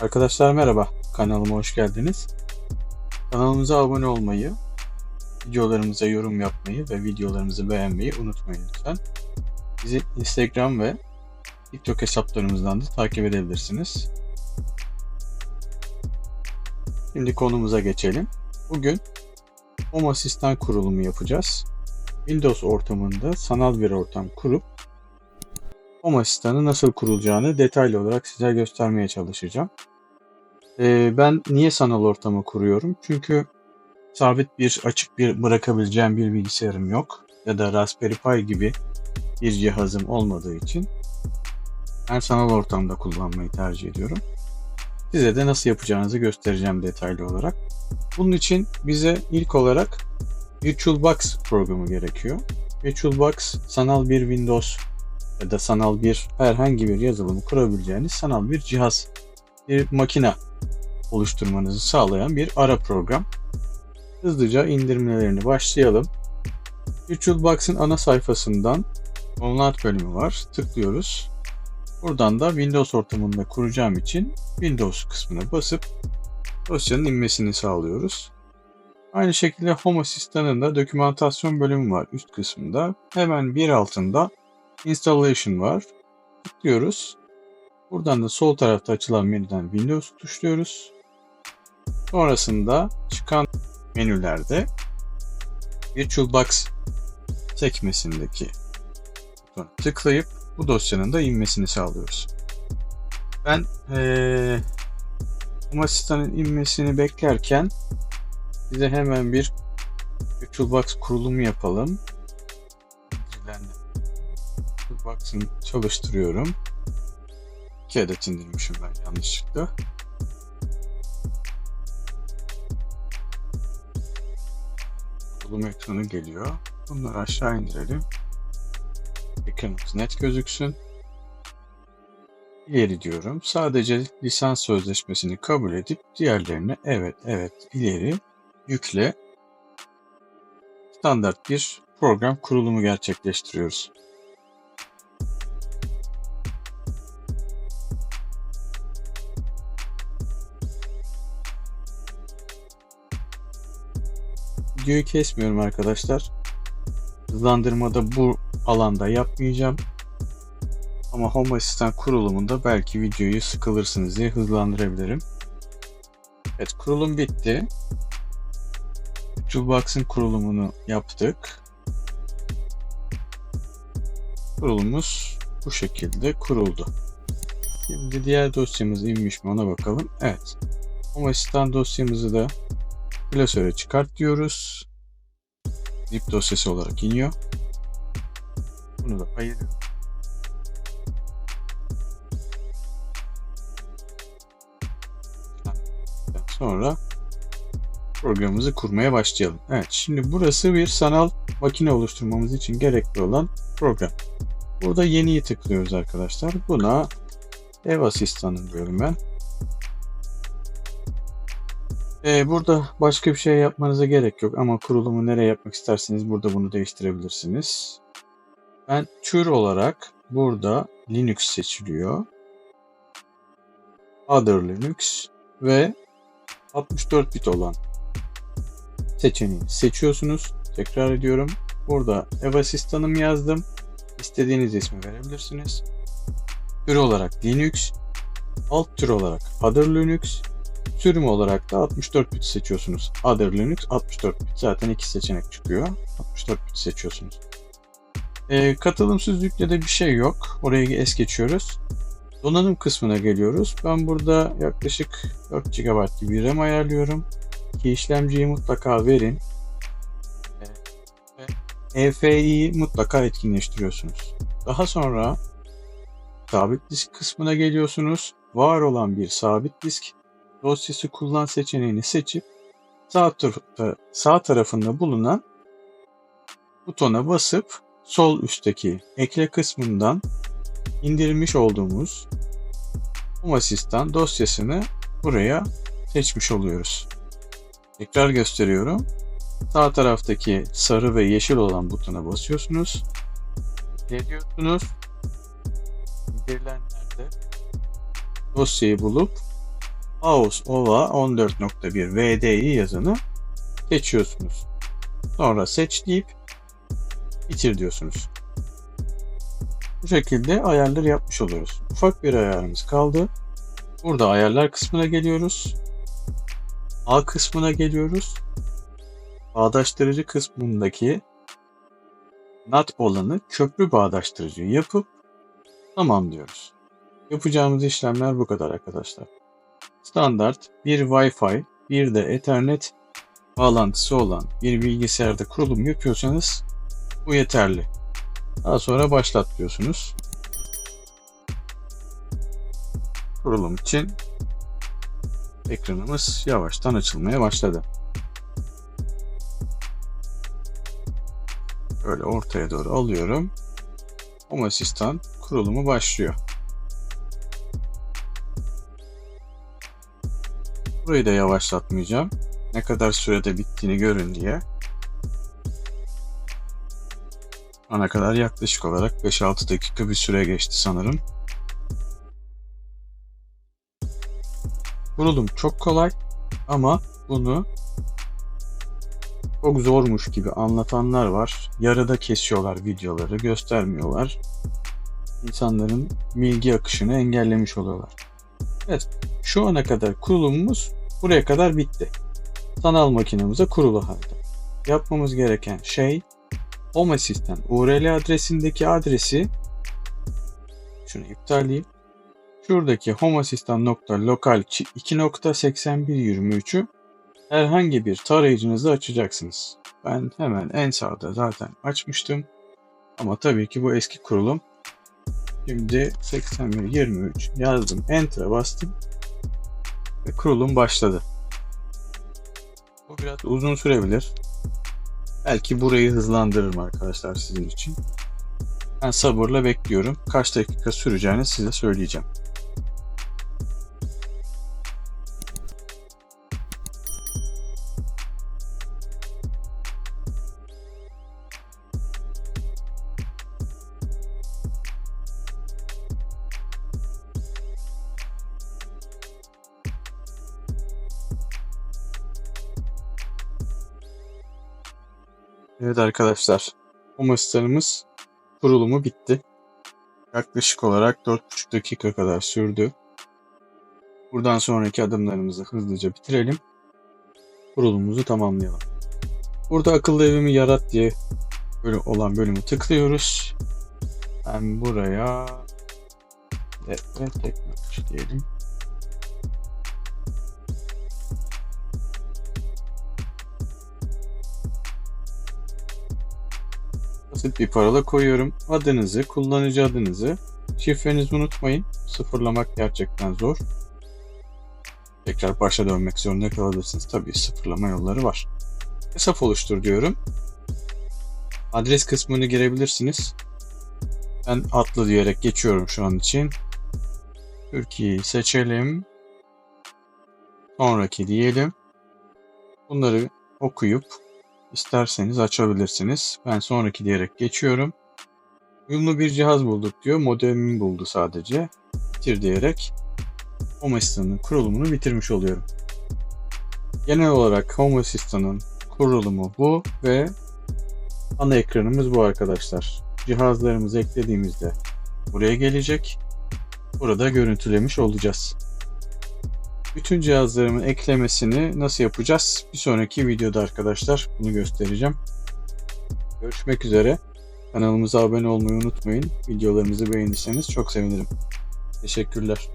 Arkadaşlar merhaba, kanalıma hoş geldiniz. Kanalımıza abone olmayı, videolarımıza yorum yapmayı ve videolarımızı beğenmeyi unutmayın lütfen. Bizi Instagram ve TikTok hesaplarımızdan da takip edebilirsiniz. Şimdi konumuza geçelim. Bugün Home Asistan kurulumu yapacağız. Windows ortamında sanal bir ortam kurup Home Asistan'ı nasıl kurulacağını detaylı olarak size göstermeye çalışacağım. Ee, ben niye sanal ortamı kuruyorum? Çünkü sabit bir açık bir bırakabileceğim bir bilgisayarım yok ya da Raspberry Pi gibi bir cihazım olmadığı için ben sanal ortamda kullanmayı tercih ediyorum. Size de nasıl yapacağınızı göstereceğim detaylı olarak. Bunun için bize ilk olarak VirtualBox programı gerekiyor. VirtualBox sanal bir Windows ya da sanal bir herhangi bir yazılımı kurabileceğiniz sanal bir cihaz, bir makine oluşturmanızı sağlayan bir ara program. Hızlıca indirmelerini başlayalım. VirtualBox'ın ana sayfasından Download bölümü var. Tıklıyoruz. Buradan da Windows ortamında kuracağım için Windows kısmına basıp dosyanın inmesini sağlıyoruz. Aynı şekilde Home Asistan'ın da dokümantasyon bölümü var üst kısmında. Hemen bir altında Installation var. Tıklıyoruz. Buradan da sol tarafta açılan menüden Windows tuşluyoruz. Sonrasında çıkan menülerde VirtualBox sekmesindeki butona tıklayıp bu dosyanın da inmesini sağlıyoruz. Ben ee, Home Asistan'ın inmesini beklerken size hemen bir VirtualBox kurulumu yapalım. VirtualBox'ını çalıştırıyorum. 2 adet indirmişim ben yanlışlıkla. Kurulum ekranı geliyor. Bunları aşağı indirelim. Ekranımız net gözüksün. İleri diyorum. Sadece lisans sözleşmesini kabul edip diğerlerine evet evet ileri yükle standart bir program kurulumu gerçekleştiriyoruz. Videoyu kesmiyorum arkadaşlar. Hızlandırmada bu alanda yapmayacağım. Ama Home Assistant kurulumunda belki videoyu sıkılırsınız diye hızlandırabilirim. Evet kurulum bitti. Toolbox'ın kurulumunu yaptık. Kurulumuz bu şekilde kuruldu. Şimdi diğer dosyamız inmiş mi ona bakalım. Evet. Home Assistant dosyamızı da klasöre çıkart diyoruz. Zip dosyası olarak iniyor. Bunu da ayırıyorum. Sonra programımızı kurmaya başlayalım. Evet şimdi burası bir sanal makine oluşturmamız için gerekli olan program. Burada yeniyi tıklıyoruz arkadaşlar. Buna ev asistanı diyorum ben. Ee, burada başka bir şey yapmanıza gerek yok ama kurulumu nereye yapmak isterseniz burada bunu değiştirebilirsiniz. Ben tür olarak burada Linux seçiliyor. Other Linux ve 64 bit olan seçeneği seçiyorsunuz. Tekrar ediyorum. Burada ev asistanım yazdım. İstediğiniz ismi verebilirsiniz. Tür olarak Linux, alt tür olarak Other Linux, sürüm olarak da 64 bit seçiyorsunuz. Other Linux 64 bit. Zaten iki seçenek çıkıyor. 64 bit seçiyorsunuz. E, katılımsız yükle de bir şey yok. Oraya es geçiyoruz. Donanım kısmına geliyoruz. Ben burada yaklaşık 4 GB gibi RAM ayarlıyorum. Ki işlemciyi mutlaka verin. EFI'yi mutlaka etkinleştiriyorsunuz. Daha sonra sabit disk kısmına geliyorsunuz. Var olan bir sabit disk dosyası kullan seçeneğini seçip sağ, tarafta, sağ tarafında bulunan butona basıp sol üstteki ekle kısmından indirmiş olduğumuz Home Asistan dosyasını buraya seçmiş oluyoruz. Tekrar gösteriyorum. Sağ taraftaki sarı ve yeşil olan butona basıyorsunuz. Geliyorsunuz. İndirilenlerde dosyayı bulup AUS OVA 14.1 VDI yazını seçiyorsunuz. Sonra seç deyip bitir diyorsunuz. Bu şekilde ayarları yapmış oluyoruz. Ufak bir ayarımız kaldı. Burada ayarlar kısmına geliyoruz. A kısmına geliyoruz. Bağdaştırıcı kısmındaki NAT olanı köprü bağdaştırıcı yapıp tamam diyoruz. Yapacağımız işlemler bu kadar arkadaşlar. Standart bir Wi-Fi bir de Ethernet bağlantısı olan bir bilgisayarda kurulum yapıyorsanız bu yeterli. Daha sonra başlat diyorsunuz. Kurulum için ekranımız yavaştan açılmaya başladı. Böyle ortaya doğru alıyorum. Home Asistan kurulumu başlıyor. Burayı da yavaşlatmayacağım. Ne kadar sürede bittiğini görün diye. Ana kadar yaklaşık olarak 5-6 dakika bir süre geçti sanırım. Kurulum çok kolay ama bunu çok zormuş gibi anlatanlar var. Yarıda kesiyorlar videoları, göstermiyorlar. İnsanların bilgi akışını engellemiş oluyorlar. Evet, şu ana kadar kurulumumuz buraya kadar bitti. Sanal makinemize kurulu halde. Yapmamız gereken şey Home Assistant URL adresindeki adresi şunu iptalleyeyim. Şuradaki Home Assistant.local 2.8123'ü herhangi bir tarayıcınızı açacaksınız. Ben hemen en sağda zaten açmıştım. Ama tabii ki bu eski kurulum. Şimdi 8123 yazdım. Enter'a bastım. Ve kurulum başladı. Bu biraz uzun sürebilir. Belki burayı hızlandırırım arkadaşlar sizin için. Ben sabırla bekliyorum. Kaç dakika süreceğini size söyleyeceğim. Evet arkadaşlar, asistanımız kurulumu bitti. Yaklaşık olarak 4,5 dakika kadar sürdü. Buradan sonraki adımlarımızı hızlıca bitirelim. Kurulumumuzu tamamlayalım. Burada akıllı evimi yarat diye böyle olan bölümü tıklıyoruz. Ben buraya evet, teknoloji diyelim. Basit bir parola koyuyorum. Adınızı, kullanıcı adınızı, şifrenizi unutmayın. Sıfırlamak gerçekten zor. Tekrar başa dönmek zorunda kalabilirsiniz. Tabii sıfırlama yolları var. Hesap oluştur diyorum. Adres kısmını girebilirsiniz. Ben atlı diyerek geçiyorum şu an için. Türkiye'yi seçelim. Sonraki diyelim. Bunları okuyup İsterseniz açabilirsiniz. Ben sonraki diyerek geçiyorum. Uyumlu bir cihaz bulduk diyor. Modemimi buldu sadece. Bitir diyerek Home Assistant'ın kurulumunu bitirmiş oluyorum. Genel olarak Home Assistant'ın kurulumu bu ve ana ekranımız bu arkadaşlar. Cihazlarımızı eklediğimizde buraya gelecek. Burada görüntülemiş olacağız. Bütün cihazlarımın eklemesini nasıl yapacağız? Bir sonraki videoda arkadaşlar bunu göstereceğim. Görüşmek üzere. Kanalımıza abone olmayı unutmayın. Videolarımızı beğenirseniz çok sevinirim. Teşekkürler.